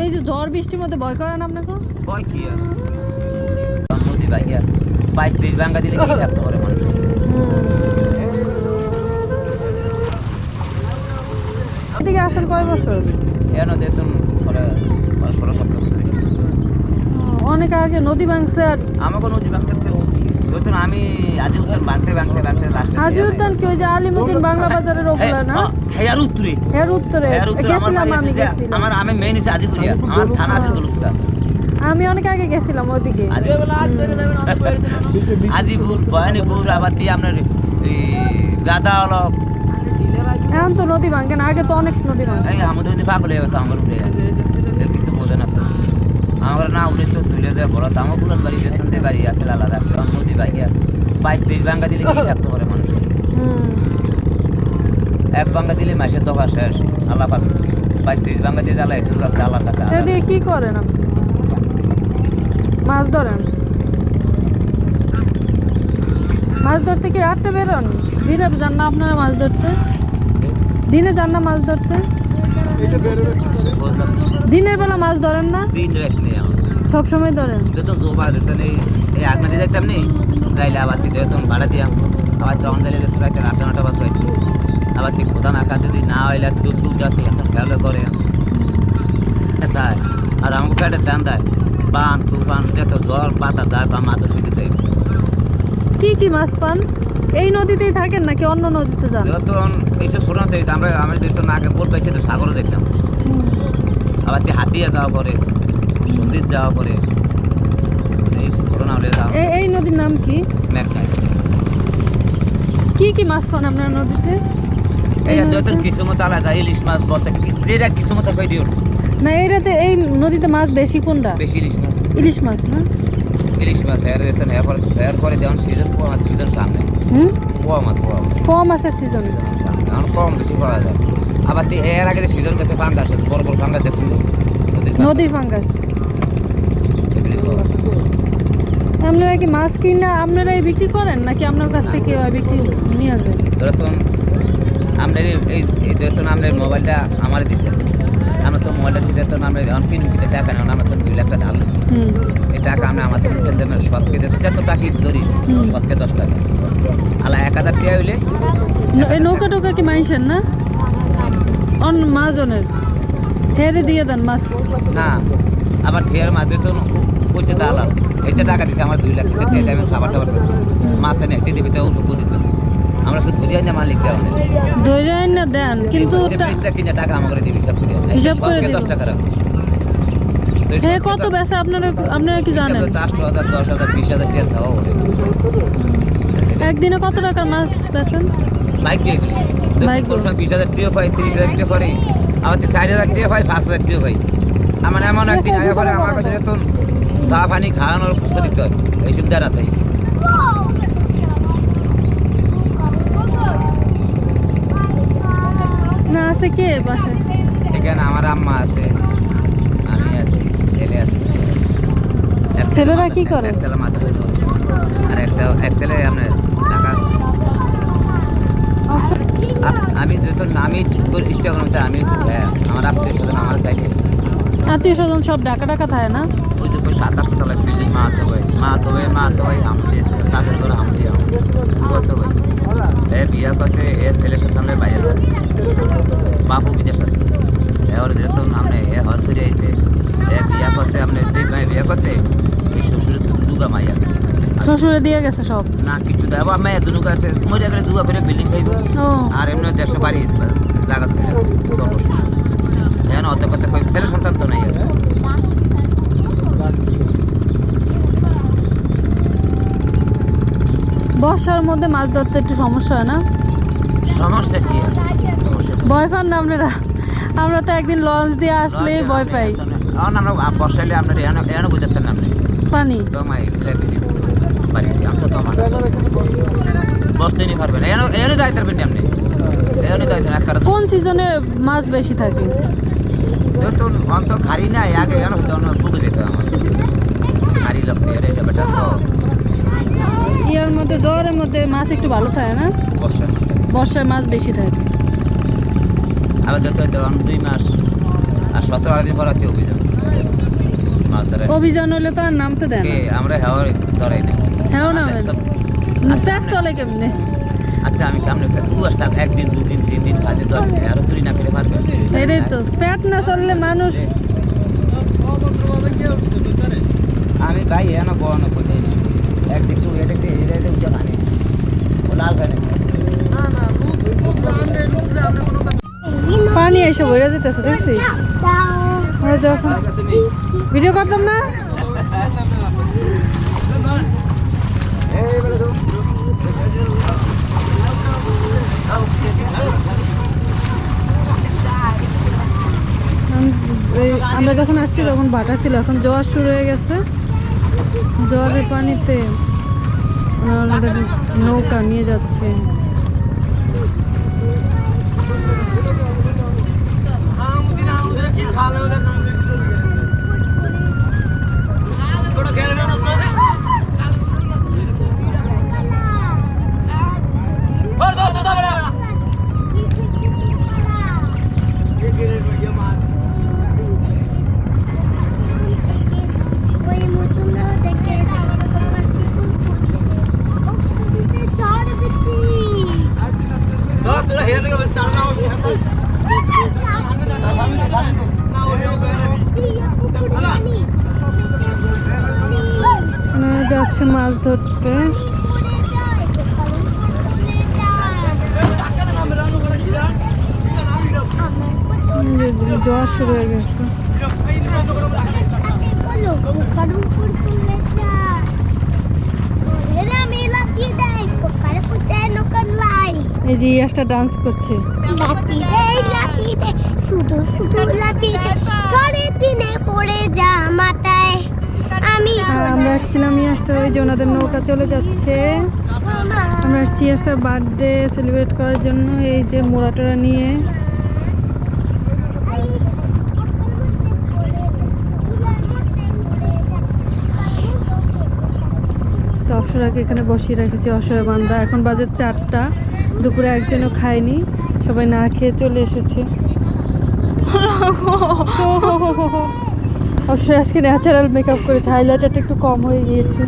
এই যে ঝড় বৃষ্টির মধ্যে ভয় করে না আপনাকে? ভয় কি আর? নদী ভাইয়া বাইশ তেইশ ভাঙ্গা দিলে কি থাকতে পারে মানুষ? এদিকে আসেন কয় বছর? এ নদী একদম ষোলো সতেরো বছর। অনেক আগে নদী ভাঙছে আর আমাকে নদী ভাঙতে আমি আজি উদ্যান লাস্টে উদ্যান কি ওই যে আলিমুদ্দিন বাংলা বাজারের ওপরে না? হ্যাঁ উত্তরে। এর উত্তরে। এর উত্তরে গেছিলাম আমি গেছিলাম। আমার আমি মেইন হচ্ছে আজিপুরিয়া আমার থানা আছে আমি অনেক আগে গেছিলাম ওদিকে আজিপুর বয়ানীপুর আবার দিয়ে আপনার গাদা অলক এখন তো নদী ভাঙে না আগে তো অনেক নদী ভাঙে। এই আমাদের যদি পাগল হয়ে গেছে আমার উঠে আমার না উঠে তো তুলে দেয় বড় আমার পুরান বাড়ি যেতাম যে বাড়ি আছে আলাদা তখন নদী ভাইয়া বাইশ তেইশ ভাঙ্গা দিলে কি থাকতে পারে মানুষ? এক ভাঙ্গা দিলে মাসের দফা শেষ আল্লাহ পাক। বাইশ তেইশ ভাঙ্গা দিয়ে জ্বালা একটু কাছে আল্লাহ এদিকে কি করেন আপনি? মাছ ধরেন? মাছ ধরতে কি রাত্রে বেরোন? দিনে যান না আপনারা মাছ ধরতে? দিনে যান না মাছ ধরতে? দিনের বেলা মাছ ধরেন না? দিন রাত নেই আমার। সবসময় ধরেন? তো জোবা দিতে নেই এই আট দিয়ে যাইতাম নেই যাইলে আবার দিতে তখন ভাড়া দিয়াম আবার যখন যাইলে রাইতে আটটা নটা বাজ হয়েছে আবার তুই প্রধান আঁকা যদি না হইলে দুধ দুধ যাতে এখন খেয়াল করে। স্যার আর আমাকে পেটের দান দেয়। বান তুফান যত জ্বর পাতা যায় বা মাথা ধুইতে দেয়। কি কি মাছ পান? এই নদীতেই থাকেন নাকি অন্য নদীতে যান? তখন এইসব ছোটো আমরা আমি না আগে বোট পাইছি তো সাগরে দেখতাম। আবার তুই হাতিয়া যাওয়া করে সন্দির যাওয়া করে এ- এই নদীর নাম কি? কি কি মাছ পান আপনার নদীতে? এই নদীতে? ইলিশ মাছ বলতে কি- যেটা কিছু মতো কই দিও না। এইটাতে এই নদীতে মাছ বেশি কোনটা? বেশি ইলিশ মাছ। ইলিশ মাছ না? ইলিশ মাছ হেয়ার দিতে এরপর হেয়ার করে সিজন পোয়া মাছ সিজন সামনে। হুম? পোয়া মাছ পোয়া মাছ। মাছের সিজন এখন কম বেশি পাওয়া যায়। আবার এর আগে সিজন গেছে ফাঙ্গাস বড় বড় ফাঙ্গাস দেখছি নদীর ফাঙ্গাস। আপনারা কি মাছ কিনা আপনারাই বিক্রি করেন নাকি আপনার কাছ থেকে বিক্রি নিয়ে যায় ধরো আমরা এই- এই আমরা মোবাইলটা আমার দিছে। মোবাইলটা দিতে তো আমরা এখন টাকা নেই আমরা তো দুই লাখ টাকা ধার লইছি এই টাকা আমরা আমাদের দিচ্ছেন যে আমরা সৎকে দিতে যত টাকা ধরি সৎকে দশ টাকা। আলা এক হাজার টাকা হইলে নৌকা টোকা কি মাইছেন না? অন মাজনের হেরে দিয়ে দেন মাছ। না আবার ঢের মাঝে তো ওইতে দালাল এইটা টাকা দিছে আমার দুই লাখ টাকা। আমি সাবার টাবার করছি। মাসে নেই দিদি ভিতরে ওষুধ আমরা শুধু বুঝিয়ে না মালিক দেওয়া ধৈর্য না দেন কিন্তু কিনে টাকা আমাকে দিবি হিসাব করে হিসাব করে দিবো। দশ টাকা রাখো তো এই হে সবকে কত বেচা আপনারা আপনারা কি জানেন? হিসাবে তো আষ্ট হাজার দশ হাজার বিশ হাজার টাকা ওরে একদিনে কত টাকার মাছ বেচেন? বাইক দিয়ে বাইক সময় বিশ হাজার টাকা পাই তিরিশ হাজার টাকা পাই আবার তুই চার হাজার টাকা পাই পাঁচ হাজার টাকা পাই। আমার এমন একদিন আগে পরে আমার কাছে তো চা পানি খাওয়ানোর খরচা দিতে হয়। এই সুবিধা রাতে না আছে কে এখানে আমার আম্মা আছে আমি আছি ছেলে আছে। ছেলেরা কি করে? মাথা আর আপনার টাকা আমি যেহেতু আমি ইনস্টাগ্রামতে আমি হ্যাঁ, আমার আত্মীয় স্বজন আমার চাইলে। আত্মীয় স্বজন সব ডাকা ডাকা থাকে না? ওই সাত আটশো তলা বিল্ডিং মা তো ভাই মা তো ভাই মা তো হামদি চাষের করে হামদি কত ভাই এ বিয়া করছে এ ছেলের সাথে আমরা বাইরে থাকি বাপু বিদেশ আছে। এবার যেহেতু আপনি এ হজ করে আইছে। এ বিয়া করছে আপনি যে মায়ে বিয়া করছে এই শ্বশুরের শুধু দুগা মাইয়া। শ্বশুরে দিয়ে গেছে সব? না কিছু দেয়। আবার মেয়ে দুনুক আছে মরে গেলে দুগা করে বিল্ডিং খাইব। আর এমনি দেড়শো বাড়ি জায়গা জমি আছে সর্বস্ব এখন অত কথা ছেলে সন্তান তো নাই আর। বর্ষার মধ্যে মাছ ধরতে একটু সমস্যা হয় না? সমস্যা কি? ভয় পান না আপনারা? আমরা তো একদিন লঞ্চ দিয়ে আসলেই ভয় পাই। এখন আমরা বর্ষালে আপনার এখানে এখানে বুঝাতেন না। আপনি পানি বসতে নিয়ে পারবেন এখানে এখানে দায়িত্ব পারবেন না। আপনি এখানে দায়িত্ব কোন সিজনে মাছ বেশি থাকে? তো অন্ত খারি না আগে এখানে হতো না বুকে যেত আমার খারি লোক দিয়ে এটা বেটা সব ইয়ার মধ্যে মধ্যে মাছ একটু ভালো থাকে না? বর্ষা বর্ষায় মাছ বেশি থাকে। আবার যেতে দুই মাস আর সতেরো দিন পর হচ্ছে অভিযান। মাছ ধরে। অভিযান হলে তো আর নামতে দেন কে? আমরা হেওয়ার ধরাই না। হ্যাঁ নামেন পেট চলে কেমনে? আচ্ছা আমি কেমন দু মাস থাক একদিন দুদিন তিন দিন কাজে আমি আরও চুরি না করে পারবে এটাই তো পেট না চললে মানুষ আমি ভাই এনে বড় করতে একদিন তো এটা উঠে মানে পানি এসে বইরা যেতেছে, দেখছিস? আমরা যখন ভিডিও করতাম না? আমরা যখন আসছি তখন বাটা ছিল, এখন জ্বর শুরু হয়ে গেছে। জ্বরের পানিতে ওরা আমাদের নৌকা নিয়ে যাচ্ছে ওই যাচ্ছে মাছ ধরতে জ্বর শুরু হয়ে গেছে এই যে ইয়াসটা ডান্স করছে। শুধু শুধু দিনে পড়ে যা মাথায়। আমি আমরা আসছিলাম ইয়াসটার ওই যে ওনাদের নৌকা চলে যাচ্ছে। আমরা আসছি ইয়াসটার বার্থডে সেলিব্রেট করার জন্য এই যে মোড়াটোরা নিয়ে। অপসরাকে এখানে বসিয়ে রেখেছি অসহায় বান্দা। এখন বাজে চারটা দুপুরে একজনও খায়নি সবাই না খেয়ে চলে এসেছে। অবশ্যই আজকে ন্যাচারাল মেকআপ করেছে হাইলাইটারটা একটু কম হয়ে গিয়েছে।